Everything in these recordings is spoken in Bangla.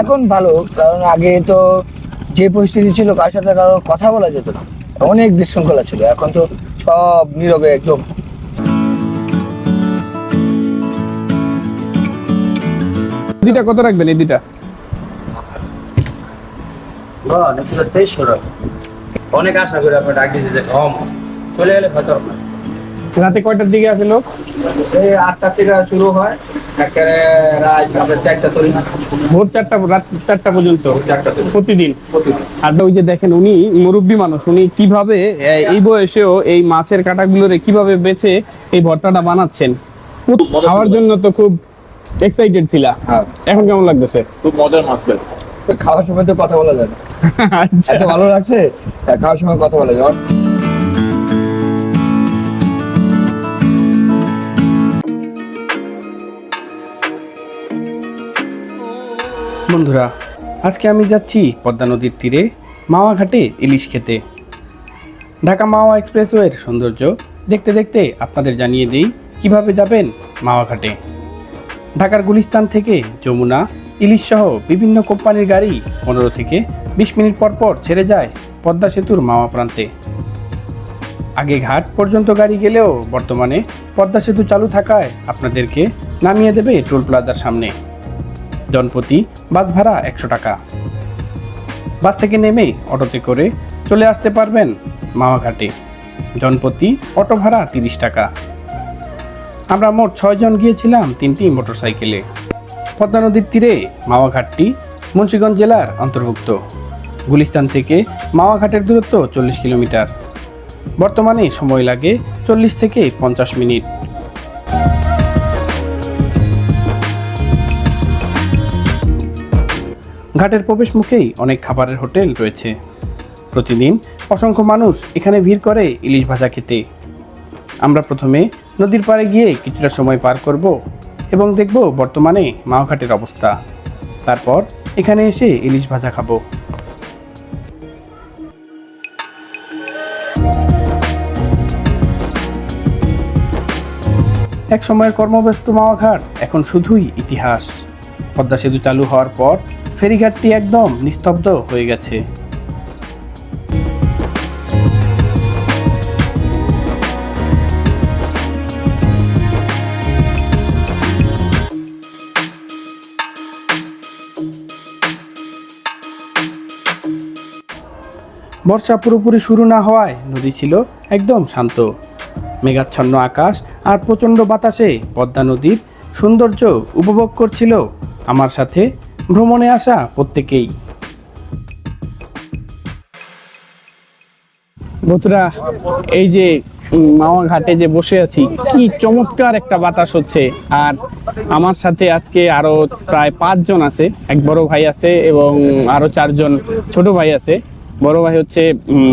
এখন ভালো কারণ আগে তো যে পরিস্থিতি ছিল কার সাথে কারও কথা বলা যেত না। অনেক বিশৃঙ্খলা ছিল এখন তো সব নীরবে একদম। দুইটা কত রাখবেন এই দুইটা তেইশশো টাকা অনেক আশা করি আপনি ডাক দিয়েছে যে কম। চলে গেলে হয়তো আপনার। রাতে কয়টার দিকে আসে লোক? এই আটটা থেকে শুরু হয়। একেবারে রাত আপনার চারটা তৈরি ভোর চারটা রাত চারটা পর্যন্ত? চারটা প্রতিদিন? আর ওই যে দেখেন উনি মুরব্বী মানুষ উনি কীভাবে এই বয়সেও এই মাছের কাটাগুলোরে কীভাবে বেছে এই ভর্তাটা বানাচ্ছেন? খাওয়ার জন্য তো খুব এক্সাইটেড ছিলা। হ্যাঁ। এখন কেমন লাগতেছে? খুব মজার মাছ খাওয়ার সময় তো কথা বলা যায় না। এত ভালো লাগছে? হ্যাঁ, খাওয়ার সময় কথা বলে যায় বন্ধুরা আজকে আমি যাচ্ছি পদ্মা নদীর তীরে মাওয়া ঘাটে ইলিশ খেতে। ঢাকা মাওয়া এক্সপ্রেসওয়ের সৌন্দর্য দেখতে দেখতে আপনাদের জানিয়ে দেই কীভাবে যাবেন মাওয়া ঘাটে ঢাকার গুলিস্তান থেকে যমুনা ইলিশ সহ বিভিন্ন কোম্পানির গাড়ি পনেরো থেকে বিশ মিনিট পর পর ছেড়ে যায় পদ্মা সেতুর মাওয়া প্রান্তে। আগে ঘাট পর্যন্ত গাড়ি গেলেও বর্তমানে পদ্মা সেতু চালু থাকায় আপনাদেরকে নামিয়ে দেবে টোল প্লাজার সামনে। জনপ্রতি বাস ভাড়া একশো টাকা। বাস থেকে নেমে অটোতে করে চলে আসতে পারবেন মাওয়াঘাটে জনপ্রতি অটো ভাড়া তিরিশ টাকা। আমরা মোট ছয়জন গিয়েছিলাম তিনটি মোটরসাইকেলে। পদ্মা নদীর তীরে মাওয়াঘাটটি মুন্সিগঞ্জ জেলার অন্তর্ভুক্ত। গুলিস্তান থেকে মাওয়াঘাটের দূরত্ব চল্লিশ কিলোমিটার। বর্তমানে সময় লাগে চল্লিশ থেকে পঞ্চাশ মিনিট। ঘাটের প্রবেশ মুখেই অনেক খাবারের হোটেল রয়েছে। প্রতিদিন অসংখ্য মানুষ এখানে ভিড় করে ইলিশ ভাজা খেতে। আমরা প্রথমে নদীর পাড়ে গিয়ে কিছুটা সময় পার করব এবং দেখব বর্তমানে মাওঘাটের অবস্থা। তারপর এখানে এসে ইলিশ ভাজা খাব। এক সময়ের কর্মব্যস্ত মাওয়াঘাট এখন শুধুই ইতিহাস। পদ্মা সেতু চালু হওয়ার পর ফেরিঘাটটি একদম নিস্তব্ধ হয়ে গেছে। বর্ষা পুরোপুরি শুরু না হওয়ায় নদী ছিল একদম শান্ত। মেঘাচ্ছন্ন আকাশ আর প্রচণ্ড বাতাসে পদ্মা নদীর সৌন্দর্য উপভোগ করছিল আমার সাথে ভ্রমণে আসা প্রত্যেকেই। বন্ধুরা, এই যে মাওয়া ঘাটে যে বসে আছি, কি চমৎকার একটা বাতাস হচ্ছে। আর আমার সাথে আজকে আরও প্রায় পাঁচজন আছে। এক বড় ভাই আছে এবং আরও চারজন ছোট ভাই আছে। বড় ভাই হচ্ছে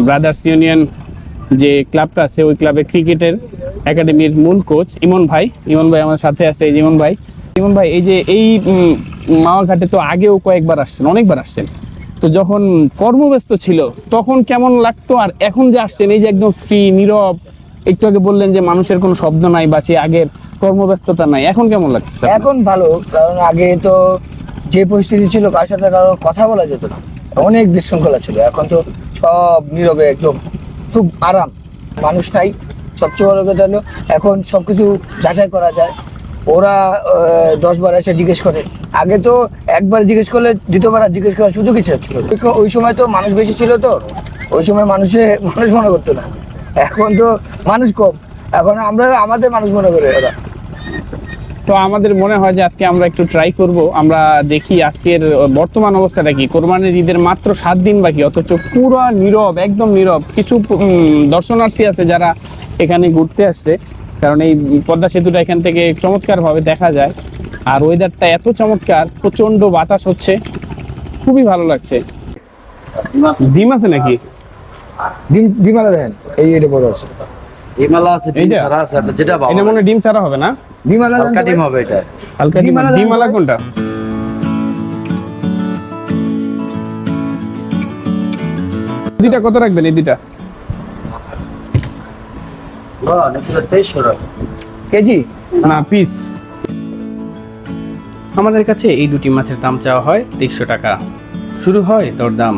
ব্রাদার্স ইউনিয়ন যে ক্লাবটা আছে ওই ক্লাবের ক্রিকেটের একাডেমির মূল কোচ ইমন ভাই। ইমন ভাই আমার সাথে আছে ইমন ভাই। ইমন ভাই এই যে এই উম, মাওয়া ঘাটে তো আগেও কয়েকবার আসছেন অনেকবার আসছেন। তো যখন কর্মব্যস্ত ছিল তখন কেমন লাগতো আর এখন যে আসছেন এই যে একদম ফ্রি নীরব একটু আগে বললেন যে মানুষের কোনো শব্দ নাই বা সে আগের কর্মব্যস্ততা নাই এখন কেমন লাগছে এখন ভালো কারণ আগে তো যে পরিস্থিতি ছিল কার সাথে কারও কথা বলা যেত না। অনেক বিশৃঙ্খলা ছিল এখন তো সব নীরবে একদম খুব আরাম। মানুষ নাই, সবচেয়ে বড় কথা হলো এখন সব কিছু যাচাই করা যায়। ওরা দশ দশবার এসে জিজ্ঞেস করে। আগে তো একবার জিজ্ঞেস করলে, দ্বিতীয়বার জিজ্ঞেস করার সুযোগ ইচ্ছা ছিল ওই সময় তো মানুষ বেশি ছিল তো, ওই সময় মানুষে, মানুষ মনে করতো না। এখন তো মানুষ কম। এখন আমরা, আমাদের মানুষ মনে করে ওরা। তো আমাদের মনে হয় যে আজকে আমরা একটু ট্রাই করব। আমরা দেখি আজকের বর্তমান অবস্থাটা কি? কোরবানির ঈদের মাত্র সাত দিন বাকি অথচ পুরো নীরব একদম নীরব। কিছু দর্শনার্থী আছে যারা এখানে ঘুরতে আসছে। কারণ এই পদ্মা সেতুটা এখান থেকে চমৎকারভাবে দেখা যায়। আর ওয়েদারটা এত চমৎকার প্রচণ্ড বাতাস হচ্ছে। খুবই ভালো লাগছে। ডিম আছে? নাকি? ডিম ডিমালা দেন এই এটা বড় আছে। হিমালয় আছে ডিম ছাড়া আছে আপনার যেটা এটা মনে ডিম ছাড়া হবে না? ডিমালা হালকা ডিম হবে এটা। হালকা ডিম ডিমালা দাম ডিমালা কত? কোনটা? দুইটা কত রাখবেন এই দুইটা? অনেক তেইশশো টাকা। কেজি? না পিস। আমাদের কাছে এই দুটি মাছের দাম চাওয়া হয় তেইশশো টাকা। শুরু হয় দরদাম।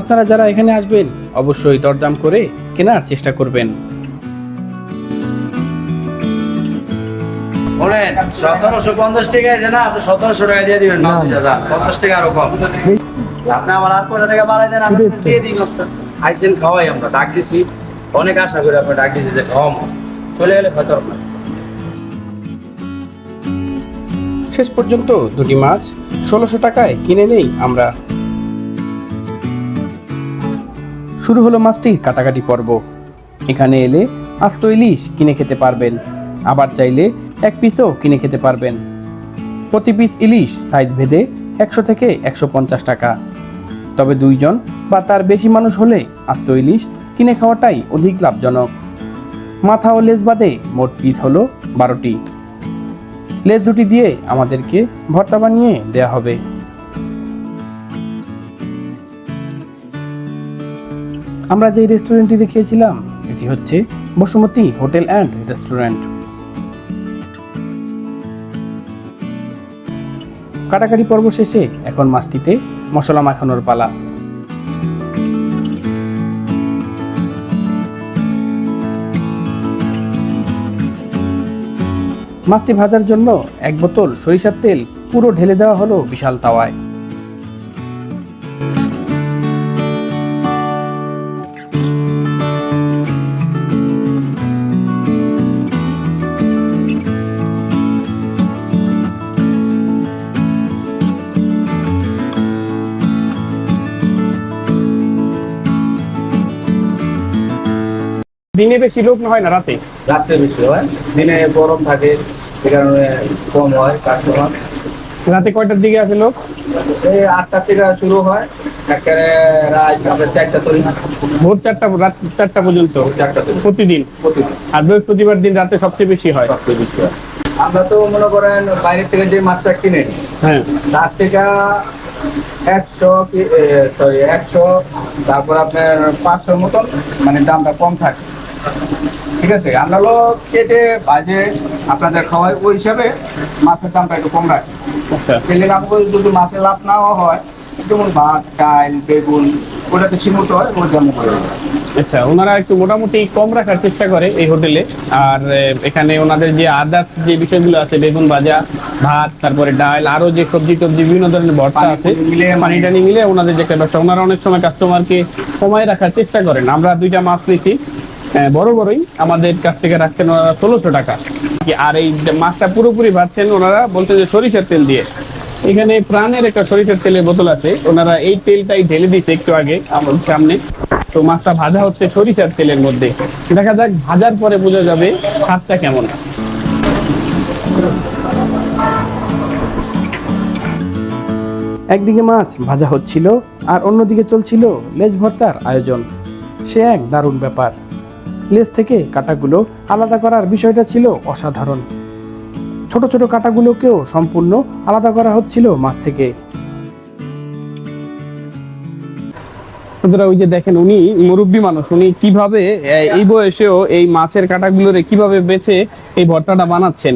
আপনারা যারা এখানে আসবেন অবশ্যই দরদাম করে কেনার চেষ্টা করবেন। বলেন সতেরোশো পঞ্চাশ টাকা আছে না আপনি সতেরোশো টাকা দিয়ে দিবেন না পঞ্চাশ টাকা আরও কম। আপনি আমার আর কত টাকা বাড়াই দেন আমি দিয়ে মাছটা আইসেন খাওয়াই আমরা ডাক দিছি। অনেক আশা করি আপনি ডাক দিছি যে কম। চলে গেলে হয়তো আপনার। শেষ পর্যন্ত দুটি মাছ ষোলোশো টাকায় কিনে নেই আমরা। শুরু হলো মাছটি কাটাকাটি পর্ব। এখানে এলে আস্ত ইলিশ কিনে খেতে পারবেন। আবার চাইলে এক পিসও কিনে খেতে পারবেন। প্রতি পিস ইলিশ সাইজ ভেদে একশো থেকে একশো পঞ্চাশ টাকা। তবে দুইজন বা তার বেশি মানুষ হলে আস্ত ইলিশ কিনে খাওয়াটাই অধিক লাভজনক। মাথা ও লেজ বাদে মোট পিস হলো বারোটি। লেজ দুটি দিয়ে আমাদেরকে ভর্তা বানিয়ে দেয়া হবে। আমরা যেই রেস্টুরেন্টটি দেখিয়েছিলাম, এটি হচ্ছে বসুমতী হোটেল অ্যান্ড রেস্টুরেন্ট। কাটাকাটি পর্ব শেষে এখন মাছটিতে মশলা মাখানোর পালা। মাছটি ভাজার জন্য এক বোতল সরিষার তেল পুরো ঢেলে দেওয়া হলো বিশাল তাওয়ায়। দিনে বেশি লোক হয় না রাতে? রাত্রে বেশি হয়। দিনে গরম থাকে সে কারণে কম হয় কাস্টমার। রাতে কয়টার দিকে আসে লোক? এই আটটা থেকে শুরু হয়। একেবারে রাত আপনার চারটা তৈরি। ভোর চারটা রাত চারটা পর্যন্ত? চারটা প্রতিদিন? প্রতিদিন। আর বৃহস্পতিবার দিন রাতে সবচেয়ে বেশি হয়? সবচেয়ে বেশি হয়। আমরা তো মনে করেন বাইরে থেকে যে মাছটা কিনে হ্যাঁ। তার থেকে একশো সরি একশো তারপর আপনার পাঁচশোর মতন মানে দামটা কম থাকে। ঠিক আছে আমরা হলো কেটে বাজে আপনাদের খাওয়াই ওই হিসাবে মাছের দামটা একটু কম রাখি। আচ্ছা। তেলে আমাদের যদি মাছের লাভ নাও হয় যেমন ভাত ডাল বেগুন ওটাতে সীমিত হয় ওর দাম করে আচ্ছা ওনারা একটু মোটামুটি কম রাখার চেষ্টা করে এই হোটেলে। আর এখানে ওনাদের যে আদার্স যে বিষয়গুলো আছে বেগুন ভাজা ভাত তারপরে ডাল আরও যে সবজি টবজি বিভিন্ন ধরনের ভর্তা আছে মিলিয়ে পানি টানি মিলে ওনাদের যে একটা ব্যবসা। ওনারা অনেক সময় কাস্টমারকে কমায় রাখার চেষ্টা করেন। আমরা দুইটা মাছ নিয়েছি বড় বড়ই আমাদের কাছ থেকে রাখছেন ওনারা ষোলোশো টাকা। আর এই মাছটা পুরোপুরি ভাজছেন, ওনারা বলতে যে সরিষার তেল দিয়ে। এখানে প্রাণের একটা সরিষার তেলের বোতল আছে, ওনারা এই তেলটাই ঢেলে দিচ্ছে একটু আগে আমার সামনে। তো মাছটা ভাজা হচ্ছে সরিষার তেলের মধ্যে। দেখা যাক ভাজার পরে বোঝা যাবে স্বাদটা কেমন। একদিকে মাছ ভাজা হচ্ছিল আর অন্যদিকে চলছিল লেজ ভর্তার আয়োজন। সে এক দারুণ ব্যাপার। লেজ থেকে কাটাগুলো আলাদা করার বিষয়টা ছিল অসাধারণ। ছোট ছোট কাটাগুলোকেও সম্পূর্ণ আলাদা করা হচ্ছিল মাছ থেকে। ওই যে দেখেন উনি মুরব্বী মানুষ, উনি কীভাবে এই বয়সেও এই মাছের কাটাগুলোরে কীভাবে বেছে এই ভর্তাটা বানাচ্ছেন।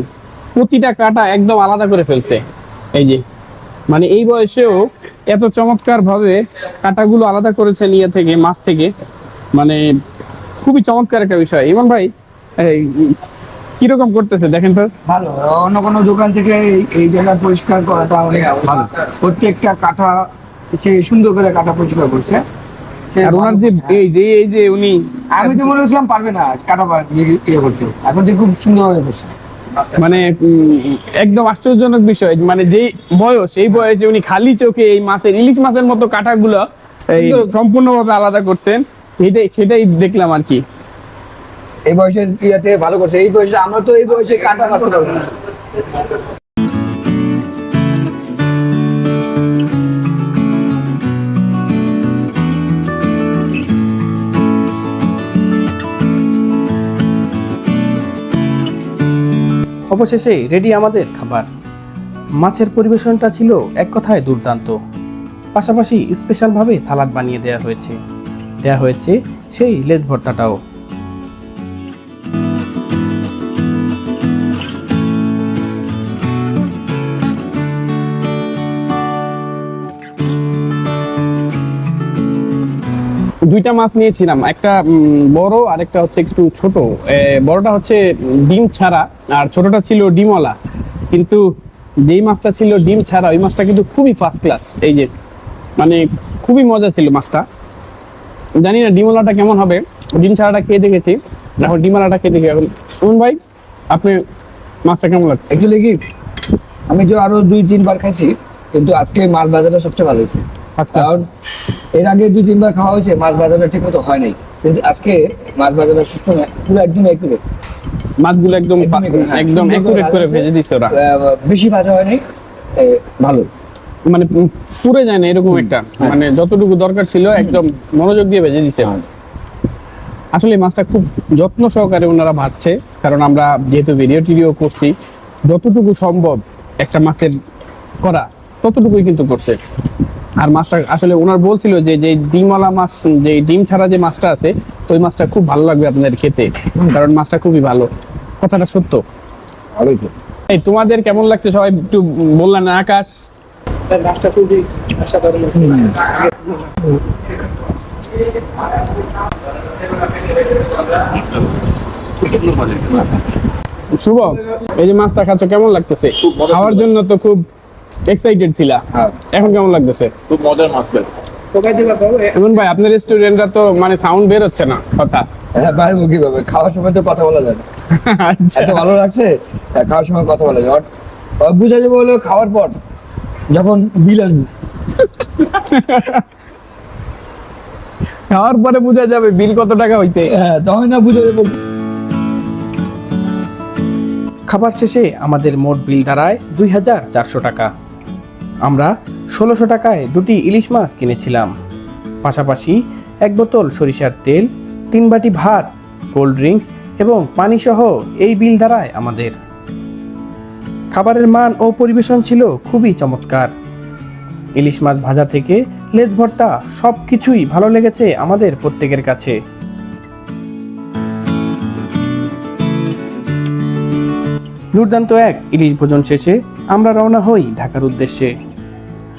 প্রতিটা কাটা একদম আলাদা করে ফেলছে। এই যে মানে এই বয়সেও এত চমৎকার ভাবে কাটাগুলো আলাদা করেছেন ইয়ে থেকে, মাছ থেকে। মানে খুবই চমৎকার একটা বিষয়। ইমন ভাই কীরকম করতেছে? দেখেন তো ভালো। অন্য কোনো দোকান থেকে এই- জায়গা পরিষ্কার করাটা অনেক ভালো। প্রত্যেকটা কাঠা সে সুন্দর করে কাটা পরিষ্কার করছে। সে আর ওনার যে এই যে এই যে উনি আমি তো মনে করছিলাম পারবে না কাটা পা- ইয়ে ইয়ে করতে। এখন তো খুব সুন্দর করছে। মানে একদম আশ্চর্যজনক বিষয়। মানে যে বয়স এই বয়সে উনি খালি চোখে এই মাছের ইলিশ মাছের মতো কাটাগুলো সম্পূর্ণভাবে আলাদা করছেন। এটাই সেটাই দেখলাম আর কি। এই বয়সের ইয়াতে ভালো করছে। এই বয়সে আমরা তো এই বয়সে কাটা বাঁচতে পারব না। অবশেষে রেডি আমাদের খাবার। মাছের পরিবেশনটা ছিল এক কথায় দুর্দান্ত। পাশাপাশি স্পেশালভাবে সালাদ বানিয়ে দেওয়া হয়েছে। দেয়া হয়েছে সেই লেজ ভর্তাটাও। দুইটা মাছ নিয়েছিলাম, একটা বড় আর একটা হচ্ছে একটু ছোট। বড়টা হচ্ছে ডিম ছাড়া, আর ছোটটা ছিল ডিমওয়ালা। কিন্তু যেই মাছটা ছিল ডিম ছাড়া, ওই মাছটা কিন্তু খুবই ফার্স্ট ক্লাস এই যে মানে খুবই মজা ছিল মাছটা। জানি না ডিমওয়ালাটা কেমন হবে। ডিম ছাড়াটা খেয়ে দেখেছি। এখন ডিমওয়ালাটা খেয়ে দেখি এখন। অরুণ ভাই আপনি মাছটা কেমন লাগছে? অ্যাকচুয়ালি কি আমি তো আরও দুই তিনবার খাইছি কিন্তু আজকে মাছ ভাজাটা সবচেয়ে ভালো হয়েছে। আচ্ছা। কারণ এর আগে দুই তিনবার খাওয়া হয়েছে মাছ ভাজাটা ঠিক মতো হয় নাই। কিন্তু আজকে মাছ ভাজাটা সুস্থ নয় পুরো একদম একুরেট মাছগুলো একদম একদম একুরেট করে ভাজা দিচ্ছে ওরা। বেশি ভাজা হয় নাই ভালো। মানে পুড়ে যায় না এরকম একটা। মানে যতটুকু দরকার ছিল একদম মনোযোগ দিয়ে ভেজে দিছে। আসলে মাছটা খুব যত্ন সহকারে ওনারা ভাজছে কারণ আমরা যেহেতু ভিডিও টিডিও করছি যতটুকু সম্ভব একটা মাছের করা ততটুকুই কিন্তু করছে। আর মাছটা আসলে ওনার বলছিল যে যে ডিমওয়ালা মাছ যে ডিম ছাড়া যে মাছটা আছে ওই মাছটা খুব ভালো লাগবে আপনাদের খেতে কারণ মাছটা খুবই ভালো। কথাটা সত্য। ভালো হয়েছে এই তোমাদের কেমন লাগছে সবাই একটু বললেন শুভ। এই যে মাছটা খাচ্ছ কেমন লাগতেছে? খাওয়ার জন্য তো খুব এক্সাইটেড ছিলা। হ্যাঁ। এখন কেমন লাগতেছে? খুব মজার মাছ ভাই। এমন ভাই আপনার তো মানে সাউন্ড বের হচ্ছে না কথা। হ্যাঁ খাওয়ার সময় তো কথা বলা যায় আচ্ছা। এত ভালো লাগছে? হ্যাঁ, খাওয়ার সময় কথা বলা যায়। বুঝা যাবে হলো খাওয়ার পর। যখন বিল আসবে। খাওয়ার পরে বোঝা যাবে বিল কত টাকা হইছে। হ্যাঁ তখন না বুঝা যাবে। খাবার শেষে আমাদের মোট বিল দাঁড়ায় দুই হাজার চারশো টাকা। আমরা ষোলোশো টাকায় দুটি ইলিশ মাছ কিনেছিলাম। পাশাপাশি এক বোতল সরিষার তেল তিন বাটি ভাত কোল্ড ড্রিঙ্কস এবং পানি সহ এই বিল দাঁড়ায় আমাদের। খাবারের মান ও পরিবেশন ছিল খুবই চমৎকার। ইলিশ মাছ ভাজা থেকে লেজ ভর্তা সব কিছুই ভালো লেগেছে আমাদের প্রত্যেকের কাছে। দুর্দান্ত এক ইলিশ ভোজন শেষে আমরা রওনা হই ঢাকার উদ্দেশ্যে।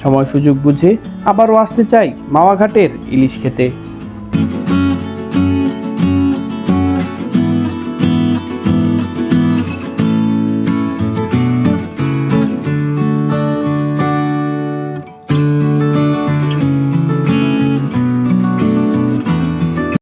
সময় সুযোগ বুঝে আবারও আসতে চাই মাওয়াঘাটের ইলিশ খেতে।